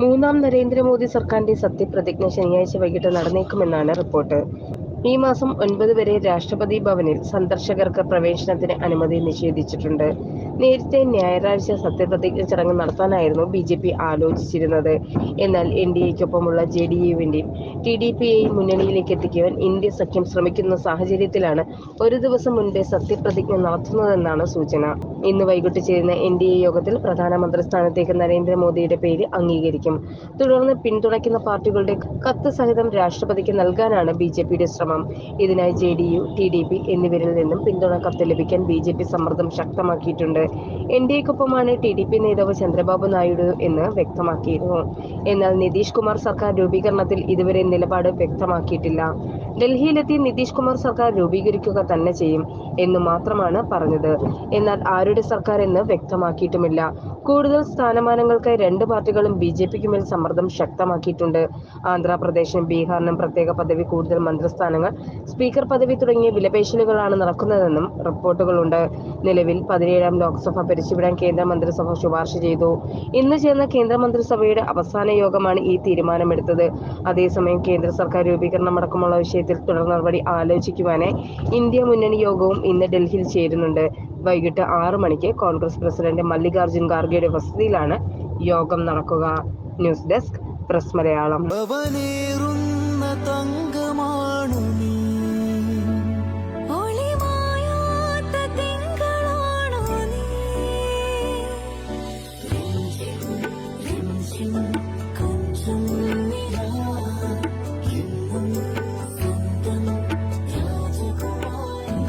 മൂന്നാം നരേന്ദ്രമോദി സർക്കാരിന്റെ സത്യപ്രതിജ്ഞ ശനിയാഴ്ച വൈകിട്ട് നടന്നേക്കുമെന്നാണ് റിപ്പോർട്ട്. ഈ മാസം ഒൻപത് വരെ രാഷ്ട്രപതി ഭവനിൽ സന്ദർശകർക്ക് പ്രവേശനത്തിന് അനുമതി നിഷേധിച്ചിട്ടുണ്ട്. നേരത്തെ ഞായറാഴ്ച സത്യപ്രതിജ്ഞ ചടങ്ങ് നടത്താനായിരുന്നു ബി ജെ പി ആലോചിച്ചിരുന്നത്. എന്നാൽ എൻ ഡി എക്കൊപ്പമുള്ള ജെ ഡി യുവിന്റെയും ടി ഡി പി ഐ മുന്നണിയിലേക്ക് എത്തിക്കുവാൻ ഇന്ത്യ സഖ്യം ശ്രമിക്കുന്ന സാഹചര്യത്തിലാണ് ഒരു ദിവസം മുൻപേ സത്യപ്രതിജ്ഞ നടത്തുന്നതെന്നാണ് സൂചന. ഇന്ന് വൈകിട്ട് ചേരുന്ന എൻ ഡി എ യോഗത്തിൽ പ്രധാനമന്ത്രി സ്ഥാനത്തേക്ക് നരേന്ദ്രമോദിയുടെ പേര് അംഗീകരിക്കും. തുടർന്ന് പിന്തുണയ്ക്കുന്ന പാർട്ടികളുടെ കത്ത് സഹിതം രാഷ്ട്രപതിക്ക് നൽകാനാണ് ബി ജെ പിയുടെ ശ്രമം. ഇതിനായി J D U T D P എന്നിവരിൽ നിന്നും പിന്തുണ കത്ത് ലഭിക്കാൻ ബി ജെ പി സമ്മർദ്ദം ശക്തമാക്കിയിട്ടുണ്ട്. എൻ ഡി എക്കൊപ്പമാണ് ടി ഡി പി നേതാവ് ചന്ദ്രബാബു നായിഡു എന്ന് വ്യക്തമാക്കിയിരുന്നു എന്നാൽ നിതീഷ് കുമാർ സർക്കാർ രൂപീകരണത്തിൽ ഇതുവരെ നിലപാട് വ്യക്തമാക്കിയിട്ടില്ല. ഡൽഹിയിലെത്തി നിതീഷ് കുമാർ സർക്കാർ രൂപീകരിക്കുക തന്നെ ചെയ്യും എന്ന് മാത്രമാണ് പറഞ്ഞത്. എന്നാൽ ആരുടെ സർക്കാർ എന്ന് വ്യക്തമാക്കിയിട്ടുമില്ല. കൂടുതൽ സ്ഥാനമാനങ്ങൾക്കായി രണ്ട് പാർട്ടികളും ബി ജെ പിക്ക് മേൽ സമ്മർദ്ദം ശക്തമാക്കിയിട്ടുണ്ട്. ആന്ധ്രാപ്രദേശിനും ബീഹാറിനും പ്രത്യേക പദവി കൂടുതൽ മന്ത്രിസ്ഥാനങ്ങൾ സ്പീക്കർ പദവി തുടങ്ങിയ വിലപേശലുകളാണ് നടക്കുന്നതെന്നും റിപ്പോർട്ടുകളുണ്ട്. നിലവിൽ പതിനേഴാം ലോക്സഭ പിരിച്ചുവിടാൻ കേന്ദ്രമന്ത്രിസഭ ശുപാർശ ചെയ്തു. ഇന്ന് ചേർന്ന കേന്ദ്രമന്ത്രിസഭയുടെ അവസാന യോഗമാണ് ഈ തീരുമാനമെടുത്തത്. അതേസമയം കേന്ദ്ര സർക്കാർ രൂപീകരണം അടക്കമുള്ള വിഷയത്തിൽ തുടർ നടപടി ആലോചിക്കുവാനായി ഇന്ത്യ മുന്നണി യോഗവും ഇന്ന് ഡൽഹിയിൽ ചേരുന്നുണ്ട്. വൈകിട്ട് ആറു മണിക്ക് കോൺഗ്രസ് പ്രസിഡന്റ് മല്ലികാർജുൻ ഖാർഗെയുടെ വസതിയിലാണ് യോഗം നടക്കുക. News desk press Malayalam. തങ്കമാണു